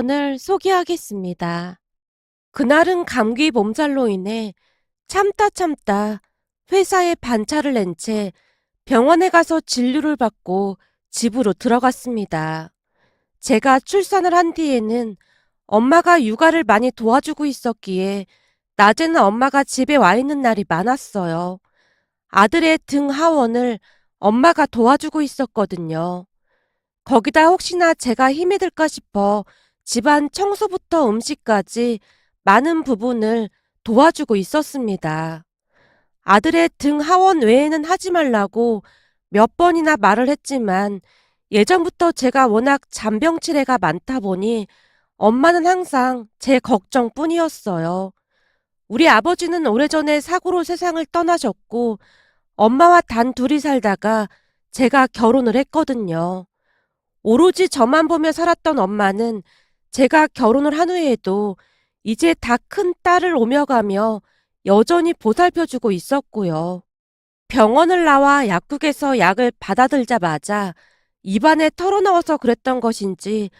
사연을 소개하겠습니다. 그날은 감기 몸살로 인해 참다 참다 회사에 반차를 낸 채 병원에 가서 진료를 받고 집으로 들어갔습니다. 제가 출산을 한 뒤에는 엄마가 육아를 많이 도와주고 있었기에 낮에는 엄마가 집에 와 있는 날이 많았어요. 아들의 등 하원을 엄마가 도와주고 있었거든요. 거기다 혹시나 제가 힘이 들까 싶어 집안 청소부터 음식까지 많은 부분을 도와주고 있었습니다. 아들의 등 하원 외에는 하지 말라고 몇 번이나 말을 했지만 예전부터 제가 워낙 잔병치레가 많다 보니 엄마는 항상 제 걱정뿐이었어요. 우리 아버지는 오래전에 사고로 세상을 떠나셨고 엄마와 단 둘이 살다가 제가 결혼을 했거든요. 오로지 저만 보며 살았던 엄마는 제가 결혼을 한 후에도 이제 다 큰 딸을 오며 가며 여전히 보살펴주고 있었고요. 병원을 나와 약국에서 약을 받아들자마자 입안에 털어넣어서 그랬던 것인지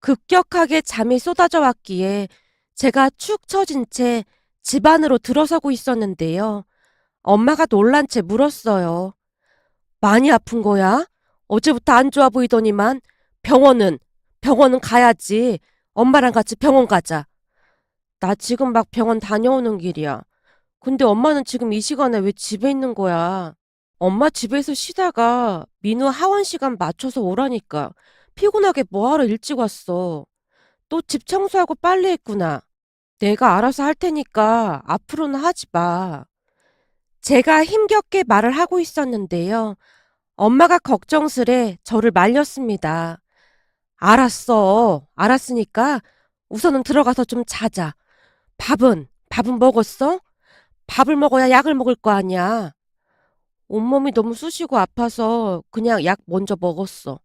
급격하게 잠이 쏟아져 왔기에 제가 축 처진 채 집 안으로 들어서고 있었는데요. 엄마가 놀란 채 물었어요. 많이 아픈 거야? 어제부터 안 좋아 보이더니만 병원은 병원은 가야지. 엄마랑 같이 병원 가자. 나 지금 막 병원 다녀오는 길이야. 근데 엄마는 지금 이 시간에 왜 집에 있는 거야? 엄마 집에서 쉬다가 민우 하원 시간 맞춰서 오라니까 피곤하게 뭐하러 일찍 왔어. 또 집 청소하고 빨래했구나. 내가 알아서 할 테니까 앞으로는 하지 마. 제가 힘겹게 말을 하고 있었는데요. 엄마가 걱정스레 저를 말렸습니다. 알았어. 알았으니까 우선은 들어가서 좀 자자. 밥은, 밥은 먹었어? 밥을 먹어야 약을 먹을 거 아니야. 온몸이 너무 쑤시고 아파서 그냥 약 먼저 먹었어.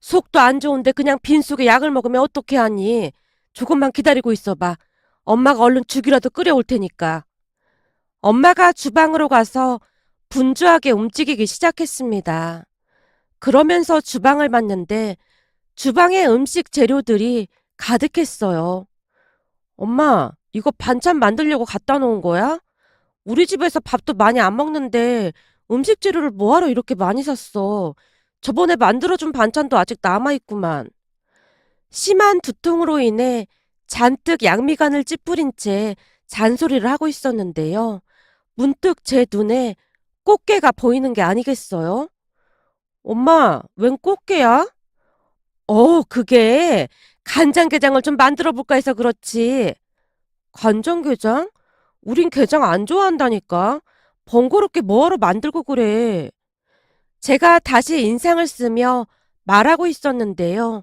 속도 안 좋은데 그냥 빈속에 약을 먹으면 어떻게 하니? 조금만 기다리고 있어봐. 엄마가 얼른 죽이라도 끓여올 테니까. 엄마가 주방으로 가서 분주하게 움직이기 시작했습니다. 그러면서 주방을 봤는데 주방에 음식 재료들이 가득했어요. 엄마, 이거 반찬 만들려고 갖다 놓은 거야? 우리 집에서 밥도 많이 안 먹는데 음식 재료를 뭐하러 이렇게 많이 샀어? 저번에 만들어준 반찬도 아직 남아있구만. 심한 두통으로 인해 잔뜩 양미간을 찌푸린 채 잔소리를 하고 있었는데요. 문득 제 눈에 꽃게가 보이는 게 아니겠어요? 엄마, 웬 꽃게야? 어, 그게 간장게장을 좀 만들어 볼까 해서 그렇지. 간장게장? 우린 게장 안 좋아한다니까. 번거롭게 뭐하러 만들고 그래. 제가 다시 인상을 쓰며 말하고 있었는데요.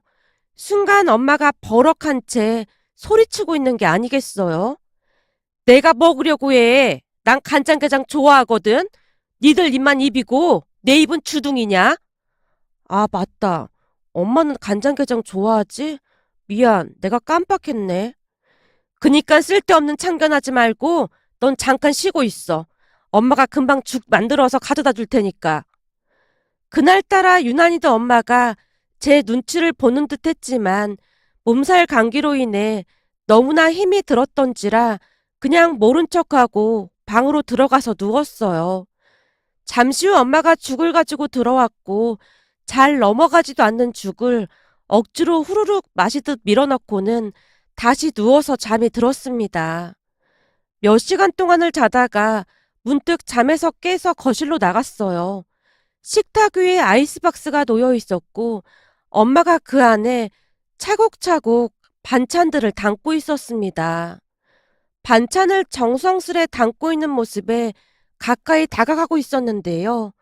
순간 엄마가 버럭한 채 소리치고 있는 게 아니겠어요? 내가 먹으려고 해. 난 간장게장 좋아하거든. 니들 입만 입이고 내 입은 주둥이냐? 아, 맞다. 엄마는 간장게장 좋아하지? 미안, 내가 깜빡했네. 그니까 쓸데없는 참견하지 말고 넌 잠깐 쉬고 있어. 엄마가 금방 죽 만들어서 가져다 줄 테니까. 그날따라 유난히도 엄마가 제 눈치를 보는 듯 했지만 몸살 감기로 인해 너무나 힘이 들었던지라 그냥 모른 척하고 방으로 들어가서 누웠어요. 잠시 후 엄마가 죽을 가지고 들어왔고 잘 넘어가지도 않는 죽을 억지로 후루룩 마시듯 밀어넣고는 다시 누워서 잠이 들었습니다. 몇 시간 동안을 자다가 문득 잠에서 깨서 거실로 나갔어요. 식탁 위에 아이스박스가 놓여 있었고 엄마가 그 안에 차곡차곡 반찬들을 담고 있었습니다. 반찬을 정성스레 담고 있는 모습에 가까이 다가가고 있었는데요.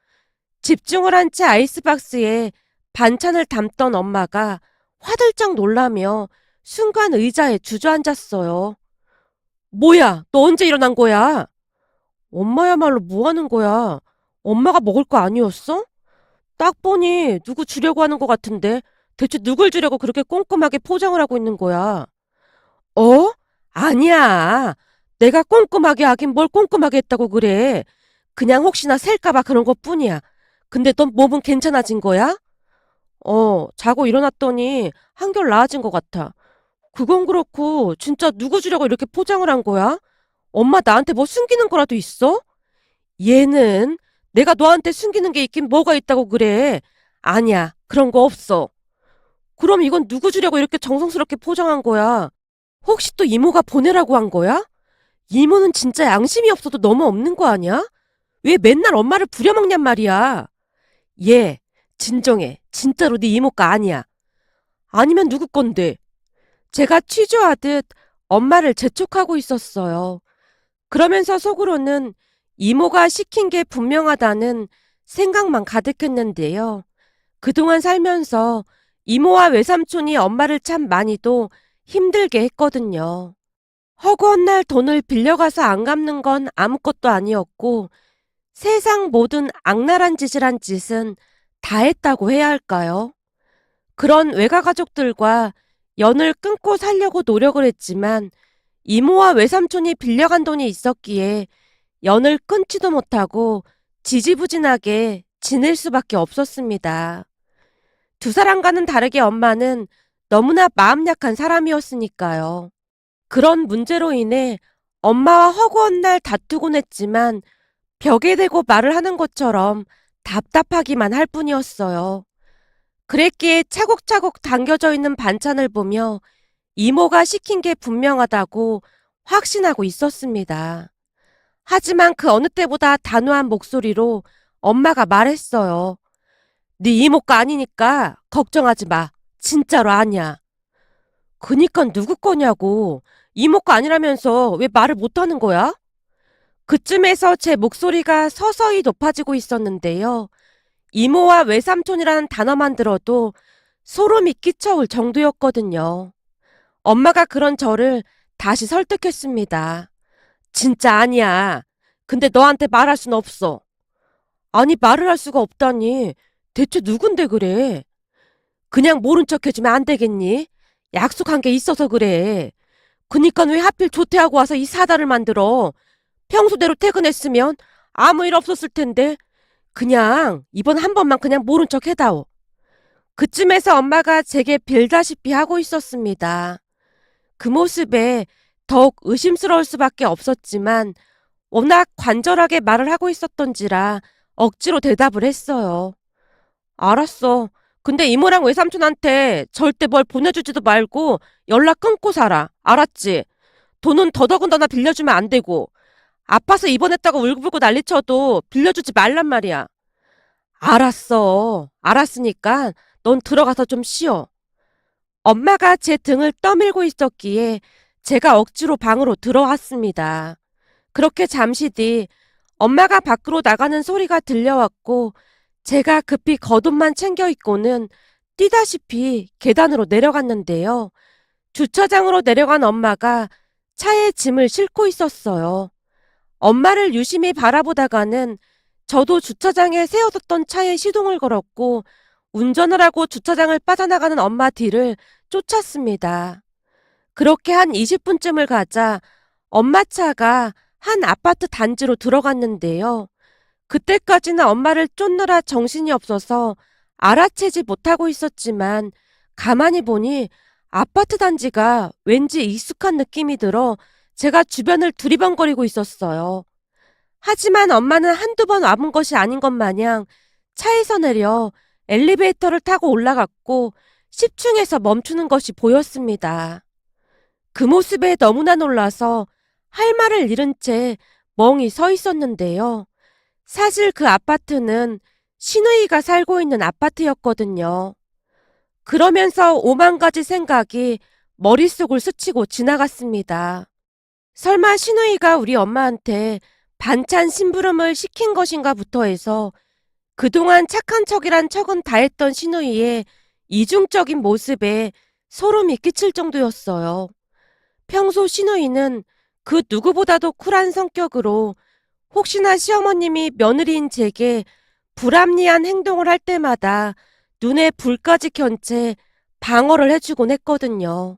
집중을 한 채 아이스박스에 반찬을 담던 엄마가 화들짝 놀라며 순간 의자에 주저앉았어요. 뭐야, 너 언제 일어난 거야? 엄마야말로 뭐 하는 거야? 엄마가 먹을 거 아니었어? 딱 보니 누구 주려고 하는 것 같은데 대체 누굴 주려고 그렇게 꼼꼼하게 포장을 하고 있는 거야? 어? 아니야. 내가 꼼꼼하게 하긴 뭘 꼼꼼하게 했다고 그래. 그냥 혹시나 셀까봐 그런 것 뿐이야. 근데 넌 몸은 괜찮아진 거야? 어, 자고 일어났더니 한결 나아진 것 같아. 그건 그렇고 진짜 누구 주려고 이렇게 포장을 한 거야? 엄마 나한테 뭐 숨기는 거라도 있어? 얘는 내가 너한테 숨기는 게 있긴 뭐가 있다고 그래. 아니야. 그런 거 없어. 그럼 이건 누구 주려고 이렇게 정성스럽게 포장한 거야? 혹시 또 이모가 보내라고 한 거야? 이모는 진짜 양심이 없어도 너무 없는 거 아니야? 왜 맨날 엄마를 부려먹냔 말이야. 얘, 진정해. 진짜로 네 이모가 아니야. 아니면 누구 건데? 제가 취조하듯 엄마를 재촉하고 있었어요. 그러면서 속으로는 이모가 시킨 게 분명하다는 생각만 가득했는데요. 그동안 살면서 이모와 외삼촌이 엄마를 참 많이도 힘들게 했거든요. 허구한 날 돈을 빌려가서 안 갚는 건 아무것도 아니었고 세상 모든 악랄한 짓을 한 짓은 다 했다고 해야 할까요? 그런 외가 가족들과 연을 끊고 살려고 노력을 했지만 이모와 외삼촌이 빌려간 돈이 있었기에 연을 끊지도 못하고 지지부진하게 지낼 수밖에 없었습니다. 두 사람과는 다르게 엄마는 너무나 마음 약한 사람이었으니까요. 그런 문제로 인해 엄마와 허구한 날 다투곤 했지만 벽에 대고 말을 하는 것처럼 답답하기만 할 뿐이었어요. 그랬기에 차곡차곡 당겨져 있는 반찬을 보며 이모가 시킨 게 분명하다고 확신하고 있었습니다. 하지만 그 어느 때보다 단호한 목소리로 엄마가 말했어요. 네 이모가 아니니까 걱정하지 마. 진짜로 아니야. 그니까 누구 거냐고. 이모 거 아니라면서 왜 말을 못하는 거야? 그쯤에서 제 목소리가 서서히 높아지고 있었는데요. 이모와 외삼촌이라는 단어만 들어도 소름이 끼쳐 올 정도였거든요. 엄마가 그런 저를 다시 설득했습니다. 진짜 아니야. 근데 너한테 말할 순 없어. 아니, 말을 할 수가 없다니. 대체 누군데 그래? 그냥 모른 척 해주면 안 되겠니? 약속한 게 있어서 그래. 그니까 왜 하필 조퇴하고 와서 이 사달을 만들어? 평소대로 퇴근했으면 아무 일 없었을 텐데. 그냥 이번 한 번만 그냥 모른 척 해다오. 그쯤에서 엄마가 제게 빌다시피 하고 있었습니다. 그 모습에 더욱 의심스러울 수밖에 없었지만 워낙 관절하게 말을 하고 있었던지라 억지로 대답을 했어요. 알았어. 근데 이모랑 외삼촌한테 절대 뭘 보내주지도 말고 연락 끊고 살아. 알았지? 돈은 더더군다나 빌려주면 안 되고 아파서 입원했다고 울고불고 난리쳐도 빌려주지 말란 말이야. 알았어. 알았으니까 넌 들어가서 좀 쉬어. 엄마가 제 등을 떠밀고 있었기에 제가 억지로 방으로 들어왔습니다. 그렇게 잠시 뒤 엄마가 밖으로 나가는 소리가 들려왔고 제가 급히 겉옷만 챙겨 입고는 뛰다시피 계단으로 내려갔는데요. 주차장으로 내려간 엄마가 차에 짐을 싣고 있었어요. 엄마를 유심히 바라보다가는 저도 주차장에 세워뒀던 차에 시동을 걸었고 운전을 하고 주차장을 빠져나가는 엄마 뒤를 쫓았습니다. 그렇게 한 20분쯤을 가자 엄마 차가 한 아파트 단지로 들어갔는데요. 그때까지는 엄마를 쫓느라 정신이 없어서 알아채지 못하고 있었지만 가만히 보니 아파트 단지가 왠지 익숙한 느낌이 들어 제가 주변을 두리번거리고 있었어요. 하지만 엄마는 한두 번 와본 것이 아닌 것 마냥 차에서 내려 엘리베이터를 타고 올라갔고 10층에서 멈추는 것이 보였습니다. 그 모습에 너무나 놀라서 할 말을 잃은 채 멍이 서 있었는데요. 사실 그 아파트는 신우이가 살고 있는 아파트였거든요. 그러면서 오만 가지 생각이 머릿속을 스치고 지나갔습니다. 설마 신우이가 우리 엄마한테 반찬 심부름을 시킨 것인가부터 해서 그동안 착한 척이란 척은 다 했던 신우이의 이중적인 모습에 소름이 끼칠 정도였어요. 평소 신우이는 그 누구보다도 쿨한 성격으로 혹시나 시어머님이 며느리인 제게 불합리한 행동을 할 때마다 눈에 불까지 켠 채 방어를 해주곤 했거든요.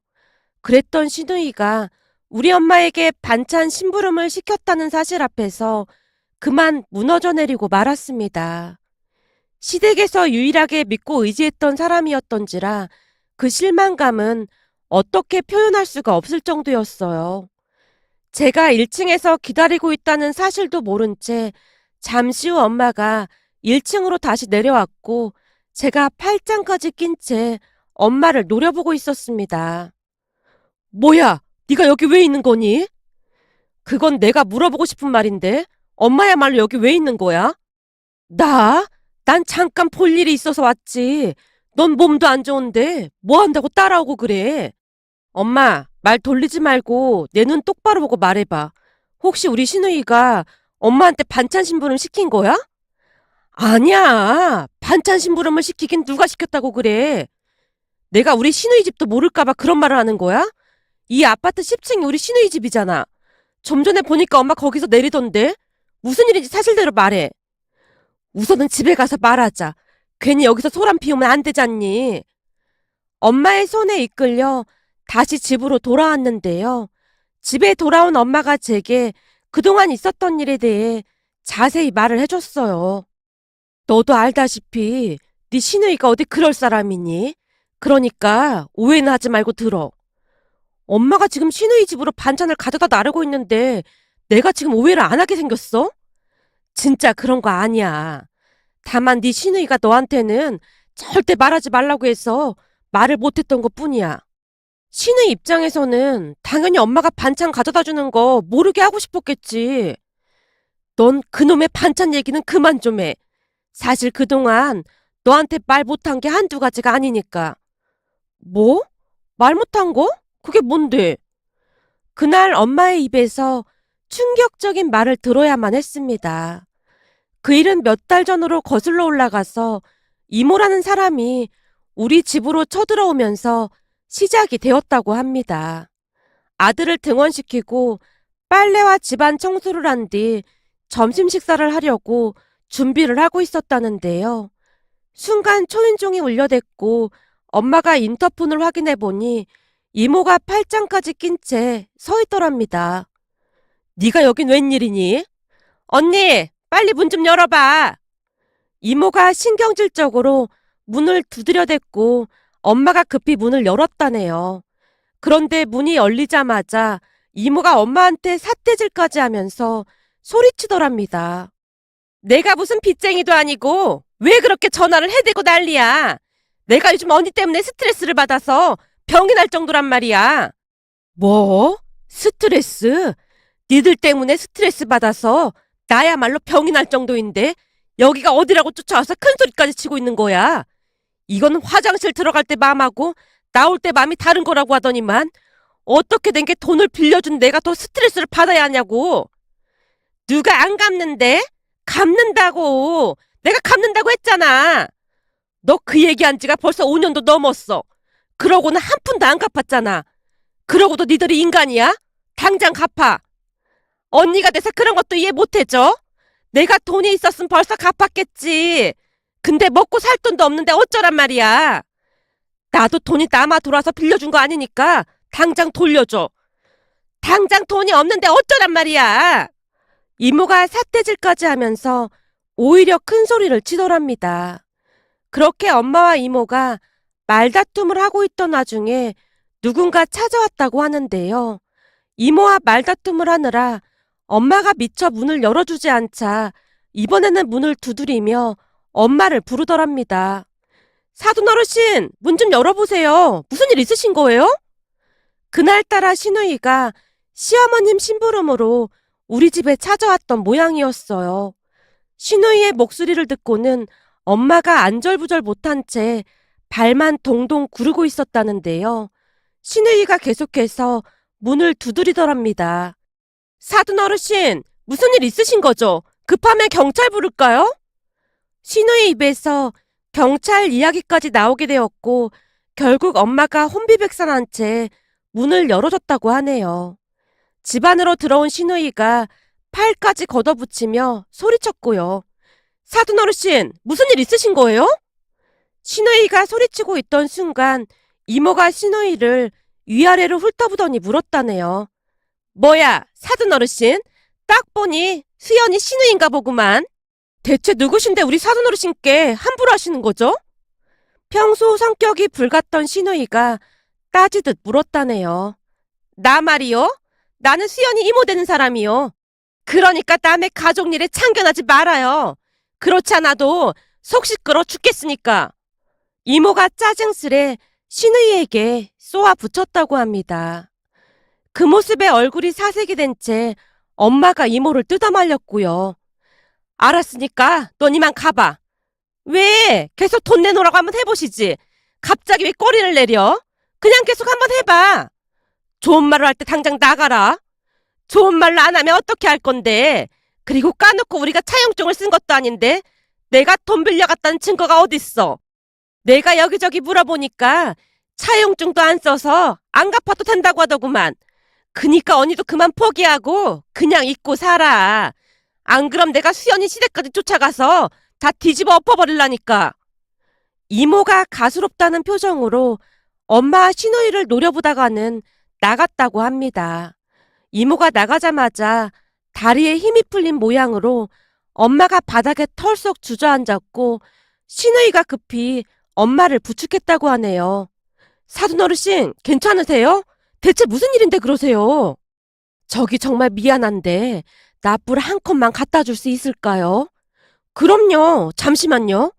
그랬던 신우이가 우리 엄마에게 반찬 심부름을 시켰다는 사실 앞에서 그만 무너져 내리고 말았습니다. 시댁에서 유일하게 믿고 의지했던 사람이었던지라 그 실망감은 어떻게 표현할 수가 없을 정도였어요. 제가 1층에서 기다리고 있다는 사실도 모른 채 잠시 후 엄마가 1층으로 다시 내려왔고 제가 팔짱까지 낀 채 엄마를 노려보고 있었습니다. 뭐야, 네가 여기 왜 있는 거니? 그건 내가 물어보고 싶은 말인데 엄마야말로 여기 왜 있는 거야? 나? 난 잠깐 볼 일이 있어서 왔지. 넌 몸도 안 좋은데 뭐 한다고 따라오고 그래? 엄마, 말 돌리지 말고 내 눈 똑바로 보고 말해봐. 혹시 우리 신우이가 엄마한테 반찬 심부름 시킨 거야? 아니야. 반찬 심부름을 시키긴 누가 시켰다고 그래. 내가 우리 신우이 집도 모를까봐 그런 말을 하는 거야? 이 아파트 10층이 우리 신우이 집이잖아. 좀 전에 보니까 엄마 거기서 내리던데? 무슨 일인지 사실대로 말해. 우선은 집에 가서 말하자. 괜히 여기서 소란 피우면 안 되잖니. 엄마의 손에 이끌려 다시 집으로 돌아왔는데요. 집에 돌아온 엄마가 제게 그동안 있었던 일에 대해 자세히 말을 해줬어요. 너도 알다시피 네 시누이가 어디 그럴 사람이니? 그러니까 오해는 하지 말고 들어. 엄마가 지금 시누이 집으로 반찬을 가져다 나르고 있는데 내가 지금 오해를 안 하게 생겼어? 진짜 그런 거 아니야. 다만 네 시누이가 너한테는 절대 말하지 말라고 해서 말을 못했던 것 뿐이야. 시누이 입장에서는 당연히 엄마가 반찬 가져다 주는 거 모르게 하고 싶었겠지. 넌 그놈의 반찬 얘기는 그만 좀 해. 사실 그동안 너한테 말 못한 게 한두 가지가 아니니까. 뭐? 말 못한 거? 그게 뭔데? 그날 엄마의 입에서 충격적인 말을 들어야만 했습니다. 그 일은 몇 달 전으로 거슬러 올라가서 이모라는 사람이 우리 집으로 쳐들어오면서 시작이 되었다고 합니다. 아들을 등원시키고 빨래와 집안 청소를 한 뒤 점심 식사를 하려고 준비를 하고 있었다는데요. 순간 초인종이 울려댔고 엄마가 인터폰을 확인해 보니 이모가 팔짱까지 낀 채 서 있더랍니다. 네가 여긴 웬일이니? 언니, 빨리 문 좀 열어봐. 이모가 신경질적으로 문을 두드려댔고 엄마가 급히 문을 열었다네요. 그런데 문이 열리자마자 이모가 엄마한테 삿대질까지 하면서 소리치더랍니다. 내가 무슨 빚쟁이도 아니고 왜 그렇게 전화를 해대고 난리야. 내가 요즘 언니 때문에 스트레스를 받아서 병이 날 정도란 말이야. 뭐? 스트레스? 니들 때문에 스트레스 받아서 나야말로 병이 날 정도인데 여기가 어디라고 쫓아와서 큰 소리까지 치고 있는 거야. 이건 화장실 들어갈 때 맘하고 나올 때 맘이 다른 거라고 하더니만 어떻게 된 게 돈을 빌려준 내가 더 스트레스를 받아야 하냐고. 누가 안 갚는데? 갚는다고. 내가 갚는다고 했잖아. 너 그 얘기한 지가 벌써 5년도 넘었어. 그러고는 한 푼도 안 갚았잖아. 그러고도 니들이 인간이야? 당장 갚아. 언니가 돼서 그런 것도 이해 못해줘? 내가 돈이 있었으면 벌써 갚았겠지. 근데 먹고 살 돈도 없는데 어쩌란 말이야. 나도 돈이 남아 돌아서 빌려준 거 아니니까 당장 돌려줘. 당장 돈이 없는데 어쩌란 말이야. 이모가 삿대질까지 하면서 오히려 큰 소리를 치더랍니다. 그렇게 엄마와 이모가 말다툼을 하고 있던 와중에 누군가 찾아왔다고 하는데요. 이모와 말다툼을 하느라 엄마가 미처 문을 열어주지 않자 이번에는 문을 두드리며 엄마를 부르더랍니다. 사돈 어르신, 문 좀 열어보세요. 무슨 일 있으신 거예요? 그날따라 신우이가 시어머님 심부름으로 우리 집에 찾아왔던 모양이었어요. 신우이의 목소리를 듣고는 엄마가 안절부절 못한 채 발만 동동 구르고 있었다는데요. 신우이가 계속해서 문을 두드리더랍니다. 사돈 어르신, 무슨 일 있으신 거죠? 급하면 경찰 부를까요? 신우의 입에서 경찰 이야기까지 나오게 되었고 결국 엄마가 혼비백산한 채 문을 열어줬다고 하네요. 집 안으로 들어온 신우이가 팔까지 걷어붙이며 소리쳤고요. 사돈 어르신, 무슨 일 있으신 거예요? 신우이가 소리치고 있던 순간 이모가 신우이를 위아래로 훑어보더니 물었다네요. 뭐야, 사돈 어르신? 딱 보니 수연이 신우인가 보구만. 대체 누구신데 우리 사돈 어르신께 함부로 하시는 거죠? 평소 성격이 불같던 신우이가 따지듯 물었다네요. 나 말이요? 나는 수연이 이모 되는 사람이요. 그러니까 남의 가족 일에 참견하지 말아요. 그렇지 않아도 속 시끄러 죽겠으니까. 이모가 짜증스레 신우이에게 쏘아 붙였다고 합니다. 그 모습에 얼굴이 사색이 된 채 엄마가 이모를 뜯어 말렸고요. 알았으니까 넌 이만 가봐. 왜? 계속 돈 내놓으라고 한번 해보시지. 갑자기 왜 꼬리를 내려? 그냥 계속 한번 해봐. 좋은 말로 할때 당장 나가라. 좋은 말로 안 하면 어떻게 할 건데? 그리고 까놓고 우리가 차용증을 쓴 것도 아닌데 내가 돈 빌려갔다는 증거가 어딨어? 내가 여기저기 물어보니까 차용증도 안 써서 안 갚아도 된다고 하더구만. 그니까 언니도 그만 포기하고 그냥 잊고 살아. 안 그럼 내가 수연이 시댁까지 쫓아가서 다 뒤집어 엎어버릴라니까. 이모가 가수롭다는 표정으로 엄마 신우이를 노려보다가는 나갔다고 합니다. 이모가 나가자마자 다리에 힘이 풀린 모양으로 엄마가 바닥에 털썩 주저앉았고 신우이가 급히 엄마를 부축했다고 하네요. 사돈 어르신, 괜찮으세요? 대체 무슨 일인데 그러세요? 저기 정말 미안한데 나물한 컵만 갖다 줄 수 있을까요? 그럼요. 잠시만요.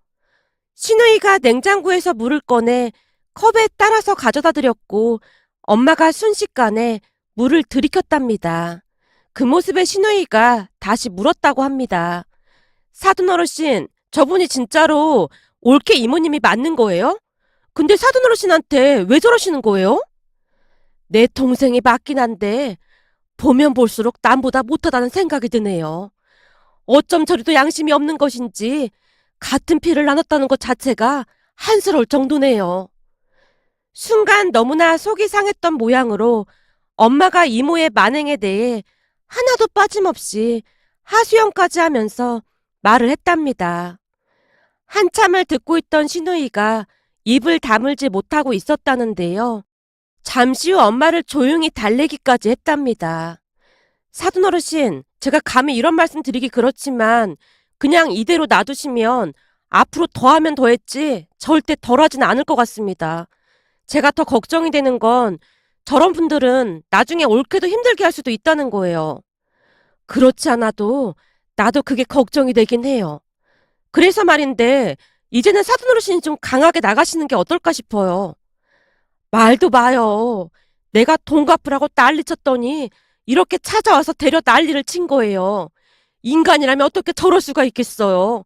신우이가 냉장고에서 물을 꺼내 컵에 따라서 가져다 드렸고 엄마가 순식간에 물을 들이켰답니다. 그 모습에 신우이가 다시 물었다고 합니다. 사돈 어르신, 저분이 진짜로 올케 이모님이 맞는 거예요? 근데 사돈 어르신한테 왜 저러시는 거예요? 내 동생이 맞긴 한데 보면 볼수록 남보다 못하다는 생각이 드네요. 어쩜 저리도 양심이 없는 것인지 같은 피를 나눴다는 것 자체가 한스러울 정도네요. 순간 너무나 속이 상했던 모양으로 엄마가 이모의 만행에 대해 하나도 빠짐없이 하수연까지 하면서 말을 했답니다. 한참을 듣고 있던 신우이가 입을 다물지 못하고 있었다는데요. 잠시 후 엄마를 조용히 달래기까지 했답니다. 사돈 어르신, 제가 감히 이런 말씀 드리기 그렇지만 그냥 이대로 놔두시면 앞으로 더하면 더했지 절대 덜하진 않을 것 같습니다. 제가 더 걱정이 되는 건 저런 분들은 나중에 옳게도 힘들게 할 수도 있다는 거예요. 그렇지 않아도 나도 그게 걱정이 되긴 해요. 그래서 말인데 이제는 사돈 어르신이 좀 강하게 나가시는 게 어떨까 싶어요. 말도 마요. 내가 돈 갚으라고 난리 쳤더니 이렇게 찾아와서 데려 난리를 친 거예요. 인간이라면 어떻게 저럴 수가 있겠어요.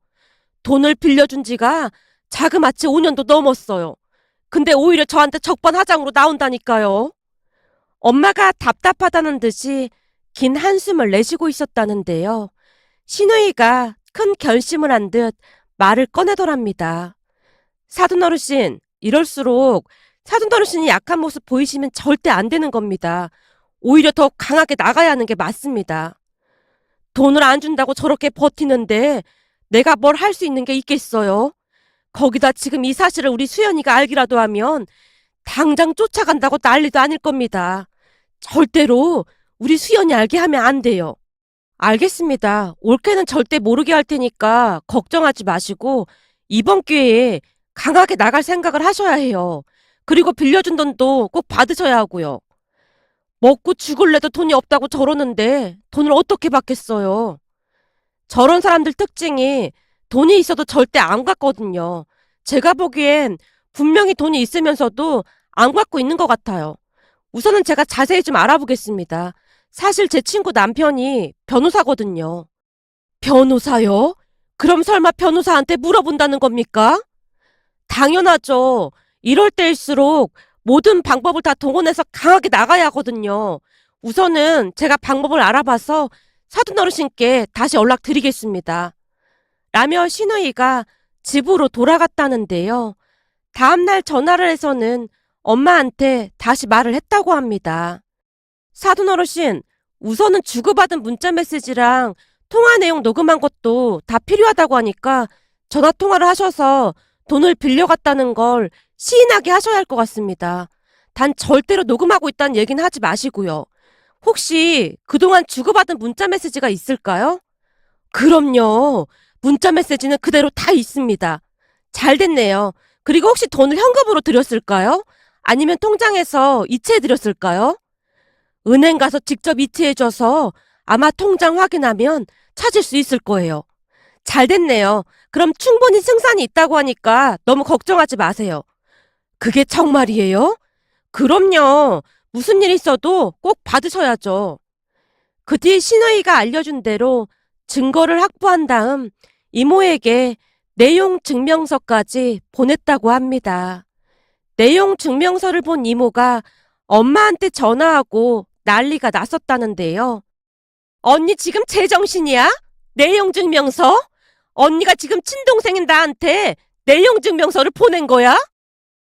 돈을 빌려준 지가 자그마치 5년도 넘었어요. 근데 오히려 저한테 적반하장으로 나온다니까요. 엄마가 답답하다는 듯이 긴 한숨을 내쉬고 있었다는데요. 신우이가 큰 결심을 한 듯 말을 꺼내더랍니다. 사돈 어르신, 이럴수록 사돈 어르신이 약한 모습 보이시면 절대 안 되는 겁니다. 오히려 더 강하게 나가야 하는 게 맞습니다. 돈을 안 준다고 저렇게 버티는데 내가 뭘 할 수 있는 게 있겠어요? 거기다 지금 이 사실을 우리 수연이가 알기라도 하면 당장 쫓아간다고 난리도 아닐 겁니다. 절대로 우리 수연이 알게 하면 안 돼요. 알겠습니다. 올케는 절대 모르게 할 테니까 걱정하지 마시고 이번 기회에 강하게 나갈 생각을 하셔야 해요. 그리고 빌려준 돈도 꼭 받으셔야 하고요. 먹고 죽을래도 돈이 없다고 저러는데 돈을 어떻게 받겠어요? 저런 사람들 특징이 돈이 있어도 절대 안 갖거든요. 제가 보기엔 분명히 돈이 있으면서도 안 갖고 있는 것 같아요. 우선은 제가 자세히 좀 알아보겠습니다. 사실 제 친구 남편이 변호사거든요. 변호사요? 그럼 설마 변호사한테 물어본다는 겁니까? 당연하죠. 이럴 때일수록 모든 방법을 다 동원해서 강하게 나가야 하거든요. 우선은 제가 방법을 알아봐서 사돈 어르신께 다시 연락드리겠습니다. 라며 신우이가 집으로 돌아갔다는데요. 다음날 전화를 해서는 엄마한테 다시 말을 했다고 합니다. 사돈 어르신, 우선은 주고받은 문자 메시지랑 통화 내용 녹음한 것도 다 필요하다고 하니까 전화 통화를 하셔서 돈을 빌려갔다는 걸 시인하게 하셔야 할 것 같습니다. 단 절대로 녹음하고 있다는 얘기는 하지 마시고요. 혹시 그동안 주고받은 문자 메시지가 있을까요? 그럼요. 문자 메시지는 그대로 다 있습니다. 잘 됐네요. 그리고 혹시 돈을 현금으로 드렸을까요? 아니면 통장에서 이체해 드렸을까요? 은행 가서 직접 이체해줘서 아마 통장 확인하면 찾을 수 있을 거예요. 잘 됐네요. 그럼 충분히 승산이 있다고 하니까 너무 걱정하지 마세요. 그게 정말이에요? 그럼요. 무슨 일 있어도 꼭 받으셔야죠. 그 뒤 신우이가 알려준 대로 증거를 확보한 다음 이모에게 내용 증명서까지 보냈다고 합니다. 내용 증명서를 본 이모가 엄마한테 전화하고 난리가 났었다는데요. 언니 지금 제정신이야? 내용 증명서? 언니가 지금 친동생인 나한테 내용 증명서를 보낸 거야?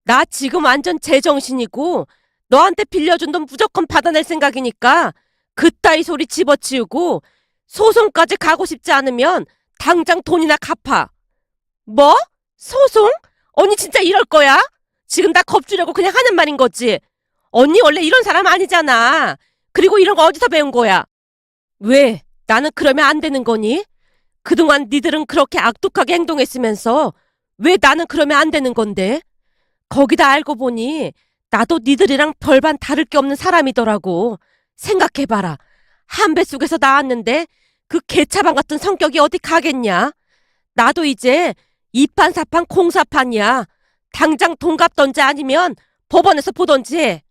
나 지금 완전 제정신이고 너한테 빌려준 돈 무조건 받아낼 생각이니까 그따위 소리 집어치우고 소송까지 가고 싶지 않으면 당장 돈이나 갚아. 뭐? 소송? 언니 진짜 이럴 거야? 지금 나 겁주려고 그냥 하는 말인 거지. 언니 원래 이런 사람 아니잖아. 그리고 이런 거 어디서 배운 거야? 왜? 나는 그러면 안 되는 거니? 그동안 니들은 그렇게 악독하게 행동했으면서 왜 나는 그러면 안 되는 건데? 거기다 알고 보니 나도 니들이랑 별반 다를 게 없는 사람이더라고. 생각해봐라. 한 배 속에서 나왔는데 그 개차방 같은 성격이 어디 가겠냐? 나도 이제 이판사판 공사판이야. 당장 돈 갚던지 아니면 법원에서 보던지 해.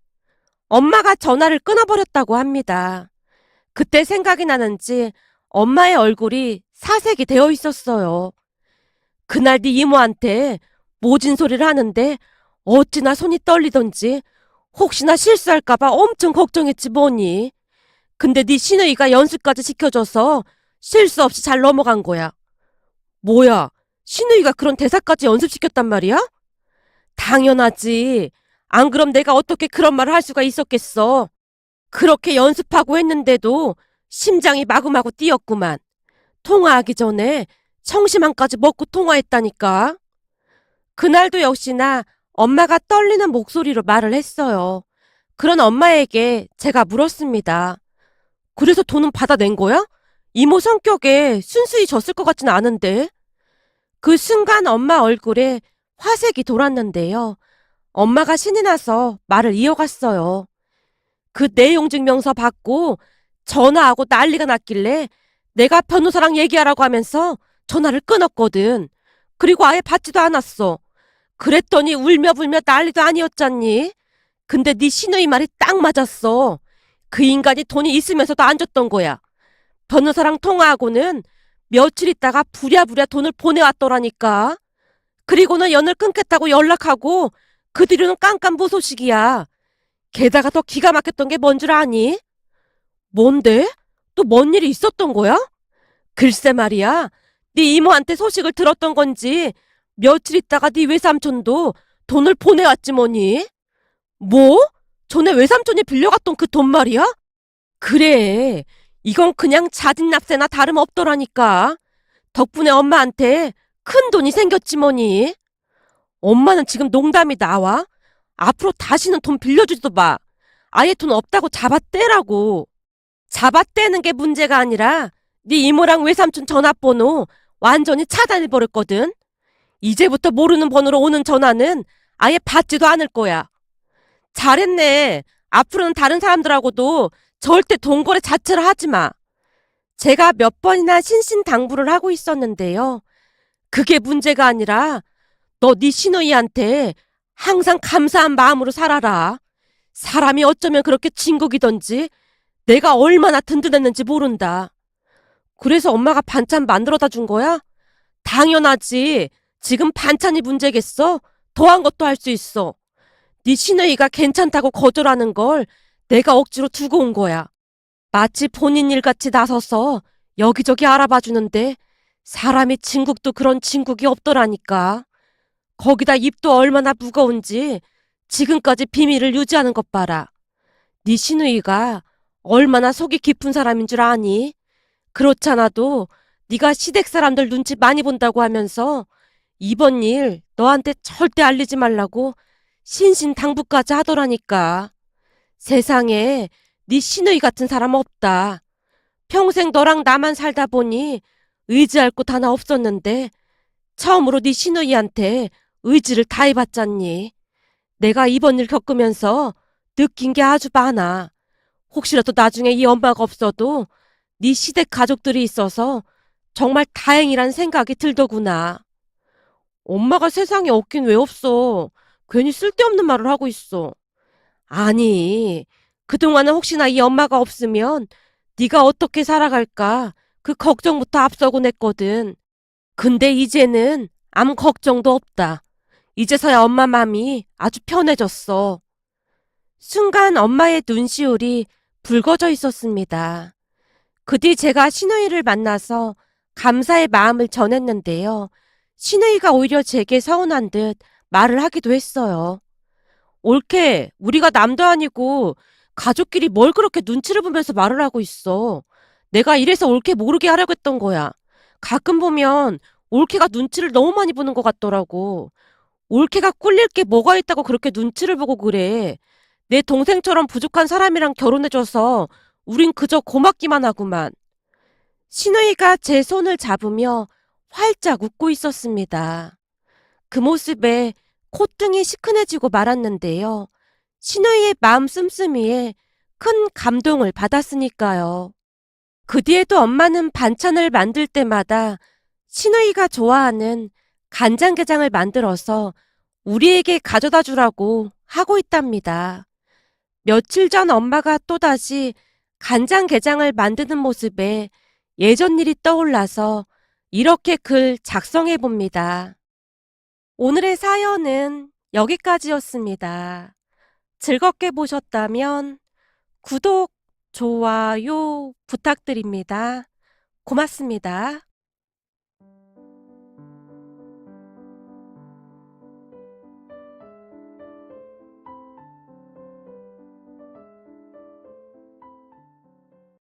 엄마가 전화를 끊어버렸다고 합니다. 그때 생각이 나는지 엄마의 얼굴이 사색이 되어 있었어요. 그날 네 이모한테 모진 소리를 하는데 어찌나 손이 떨리던지 혹시나 실수할까봐 엄청 걱정했지 뭐니. 근데 네 시누이가 연습까지 시켜줘서 실수 없이 잘 넘어간 거야. 뭐야, 시누이가 그런 대사까지 연습시켰단 말이야? 당연하지. 안 그럼 내가 어떻게 그런 말을 할 수가 있었겠어. 그렇게 연습하고 했는데도 심장이 마구마구 뛰었구만. 통화하기 전에 청심환까지 먹고 통화했다니까. 그날도 역시나 엄마가 떨리는 목소리로 말을 했어요. 그런 엄마에게 제가 물었습니다. 그래서 돈은 받아낸 거야? 이모 성격에 순수히 졌을 것 같진 않은데. 그 순간 엄마 얼굴에 화색이 돌았는데요. 엄마가 신이 나서 말을 이어갔어요. 그 내용 증명서 받고 전화하고 난리가 났길래 내가 변호사랑 얘기하라고 하면서 전화를 끊었거든. 그리고 아예 받지도 않았어. 그랬더니 울며 불며 난리도 아니었잖니. 근데 네 시누이 말이 딱 맞았어. 그 인간이 돈이 있으면서도 안 줬던 거야. 변호사랑 통화하고는 며칠 있다가 부랴부랴 돈을 보내왔더라니까. 그리고는 연을 끊겠다고 연락하고 그 뒤로는 깜깜무소식이야. 게다가 더 기가 막혔던 게 뭔 줄 아니? 뭔데? 또 뭔 일이 있었던 거야? 글쎄 말이야. 네 이모한테 소식을 들었던 건지 며칠 있다가 네 외삼촌도 돈을 보내왔지 뭐니? 뭐? 전에 외삼촌이 빌려갔던 그 돈 말이야? 그래. 이건 그냥 자진납세나 다름없더라니까. 덕분에 엄마한테 큰 돈이 생겼지 뭐니. 엄마는 지금 농담이 나와? 앞으로 다시는 돈 빌려주지도 마. 아예 돈 없다고 잡아떼라고. 잡아떼는 게 문제가 아니라 네 이모랑 외삼촌 전화번호 완전히 차단해버렸거든. 이제부터 모르는 번호로 오는 전화는 아예 받지도 않을 거야. 잘했네. 앞으로는 다른 사람들하고도 절대 동거래 자체를 하지 마. 제가 몇 번이나 신신당부를 하고 있었는데요. 그게 문제가 아니라 너 네 시누이한테 항상 감사한 마음으로 살아라. 사람이 어쩌면 그렇게 진국이던지 내가 얼마나 든든했는지 모른다. 그래서 엄마가 반찬 만들어다 준 거야? 당연하지. 지금 반찬이 문제겠어? 더한 것도 할 수 있어. 네 시누이가 괜찮다고 거절하는 걸 내가 억지로 두고 온 거야. 마치 본인 일같이 나서서 여기저기 알아봐 주는데 사람이 진국도 그런 진국이 없더라니까. 거기다 입도 얼마나 무거운지 지금까지 비밀을 유지하는 것 봐라. 네 시누이가 얼마나 속이 깊은 사람인 줄 아니? 그렇잖아도 네가 시댁 사람들 눈치 많이 본다고 하면서 이번 일 너한테 절대 알리지 말라고 신신당부까지 하더라니까. 세상에 네 시누이 같은 사람 없다. 평생 너랑 나만 살다 보니 의지할 곳 하나 없었는데 처음으로 네 시누이한테 의지를 다해봤잖니. 내가 이번 일 겪으면서 느낀 게 아주 많아. 혹시라도 나중에 이 엄마가 없어도 네 시댁 가족들이 있어서 정말 다행이란 생각이 들더구나. 엄마가 세상에 없긴 왜 없어. 괜히 쓸데없는 말을 하고 있어. 아니, 그동안은 혹시나 이 엄마가 없으면 네가 어떻게 살아갈까 그 걱정부터 앞서곤 했거든. 근데 이제는 아무 걱정도 없다. 이제서야 엄마 맘이 아주 편해졌어. 순간 엄마의 눈시울이 붉어져 있었습니다. 그 뒤 제가 신우이를 만나서 감사의 마음을 전했는데요. 신우이가 오히려 제게 서운한 듯 말을 하기도 했어요. 옳게 우리가 남도 아니고 가족끼리 뭘 그렇게 눈치를 보면서 말을 하고 있어. 내가 이래서 옳게 모르게 하려고 했던 거야. 가끔 보면 옳게가 눈치를 너무 많이 보는 것 같더라고. 옳게가 꿀릴 게 뭐가 있다고 그렇게 눈치를 보고 그래. 내 동생처럼 부족한 사람이랑 결혼해줘서 우린 그저 고맙기만 하구만. 신우이가 제 손을 잡으며 활짝 웃고 있었습니다. 그 모습에 콧등이 시큰해지고 말았는데요. 신우이의 마음 씀씀이에 큰 감동을 받았으니까요. 그 뒤에도 엄마는 반찬을 만들 때마다 신우이가 좋아하는 간장게장을 만들어서 우리에게 가져다 주라고 하고 있답니다. 며칠 전 엄마가 또다시 간장게장을 만드는 모습에 예전 일이 떠올라서 이렇게 글 작성해 봅니다. 오늘의 사연은 여기까지였습니다. 즐겁게 보셨다면 구독, 좋아요 부탁드립니다. 고맙습니다.